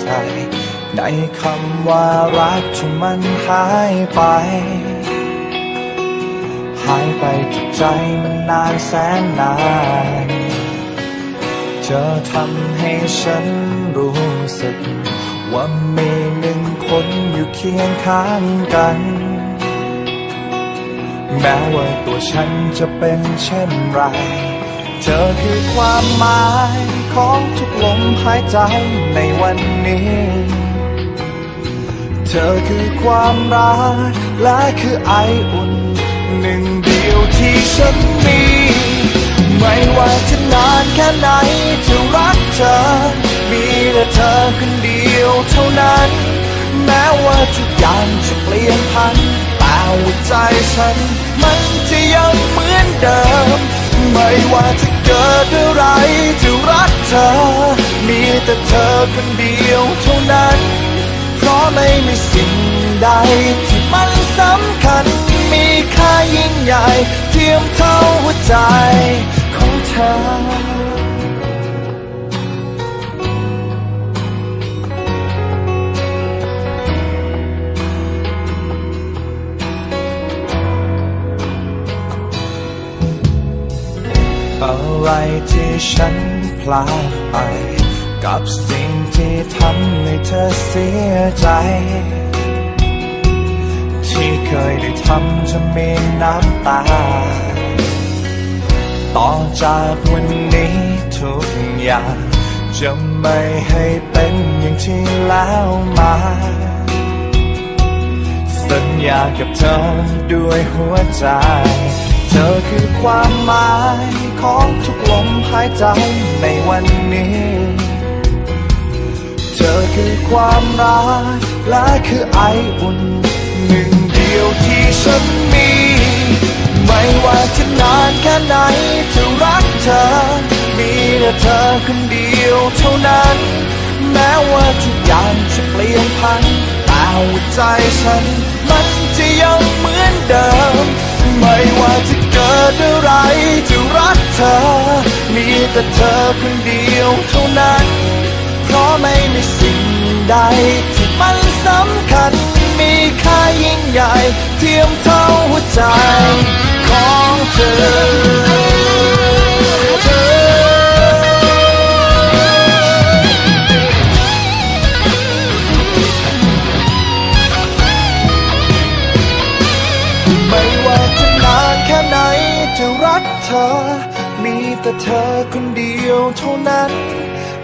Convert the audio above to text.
ใจ ในคำว่ารักที่มันหายไป หายไปจากใจมันนานแสนนานเธอทำให้ฉันรู้สึก ว่ามีหนึ่งคนอยู่เคียงข้างกัน แม้ว่าตัวฉันจะเป็นเช่นไร เธอคือความหมาย ของทุกลมหายใจในวันนี้ เธอคือความรักและคือไออุ่น หนึ่งเดียวที่ฉันมี ไม่ว่าจะนานแค่ไหนจะรักเธอ มีแต่เธอคนเดียวเท่านั้น แม้ว่าทุกอย่างจะเปลี่ยนพันแต่หัวใจฉัน มันจะยังเหมือนเดิม ไม่ว่าจะเกิดอะไร แต่เธอคนเดียวเท่านั้น เพราะไม่มีสิ่งใดที่มันสำคัญ มีค่ายิ่งใหญ่เทียมเท่าหัวใจของเธออะไรที่ฉันพลาดไป กับสิ่งที่ทำให้เธอเสียใจ ที่เคยได้ทำจะมีน้ำตา ต่อจากวันนี้ทุกอย่าง จะไม่ให้เป็นอย่างที่แล้วมา สัญญากับเธอด้วยหัวใจ เธอคือความหมายของทุกลมหายใจในวันนี้ เธอคือความรักและคือไออุ่นหนึ่งเดียวที่ฉันมี ไม่ว่าจะนานแค่ไหนจะรักเธอ มีแต่เธอคนเดียวเท่านั้น แม้ว่าทุกอย่างจะเปลี่ยนพันแต่หัวใจฉัน มันจะยังเหมือนเดิม ไม่ว่าจะเกิดอะไรจะรักเธอ มีแต่เธอคนเดียวเท่านั้น เพราะไม่มีสิ่งใด ที่มันสำคัญ มีค่ายิ่งใหญ่ เทียมเท่าหัวใจของเธอไม่ว่าจะนานแค่ไหนจะรักเธอมีแต่เธอคนเดียวเท่านั้น